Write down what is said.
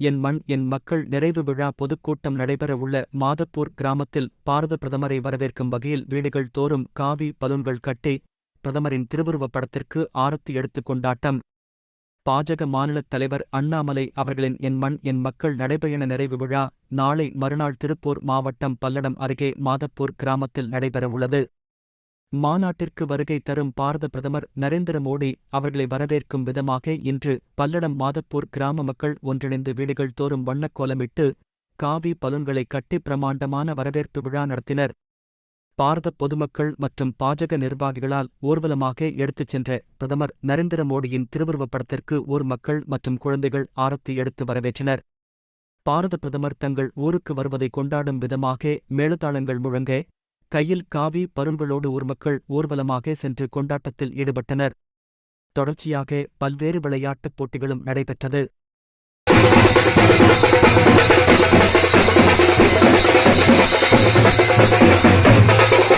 என் மண் என் மக்கள் நிறைவு விழா பொதுக்கூட்டம் நடைபெறவுள்ள மாதப்பூர் கிராமத்தில் பாரத பிரதமரை வரவேற்கும் வகையில் வீடுகள் தோறும் காவி பலூன்கள் கட்டி பிரதமரின் திருவுருவப் படத்திற்கு ஆரத்தி எடுத்துக் கொண்டாட்டம். பாஜக மாநிலத் தலைவர் அண்ணாமலை அவர்களின் என் மண் என் மக்கள் நடைபயண நிறைவு விழா நாளை மறுநாள் திருப்பூர் மாவட்டம் பல்லடம் அருகே மாதப்பூர் கிராமத்தில் நடைபெறவுள்ளது. மாநாட்டிற்கு வருகை தரும் பாரத பிரதமர் நரேந்திர மோடி அவர்களை வரவேற்கும் விதமாக இன்று பல்லடம் மாதப்பூர் கிராம மக்கள் ஒன்றிணைந்து வீடுகள் தோறும் வண்ணக் கோலமிட்டு காவி பலூன்களை கட்டி பிரமாண்டமான வரவேற்பு விழா நடத்தினர். பாரத பொதுமக்கள் மற்றும் பாஜக நிர்வாகிகளால் ஊர்வலமாக எடுத்துச் சென்ற பிரதமர் நரேந்திர மோடியின் திருவுருவப் படத்திற்கு ஊர் மக்கள் மற்றும் குழந்தைகள் ஆரத்தி எடுத்து வரவேற்றனர். பாரத பிரதமர் தங்கள் ஊருக்கு வருவதை கொண்டாடும் விதமாக மேலதாளங்கள் முழங்க கையில் காவி பருண்களோடு ஊர்மக்கள் ஊர்வலமாக சென்று கொண்டாட்டத்தில் ஈடுபட்டனர். தொடர்ச்சியாக பல்வேறு விளையாட்டுப் போட்டிகளும் நடைபெற்றது. கொஞ்சம்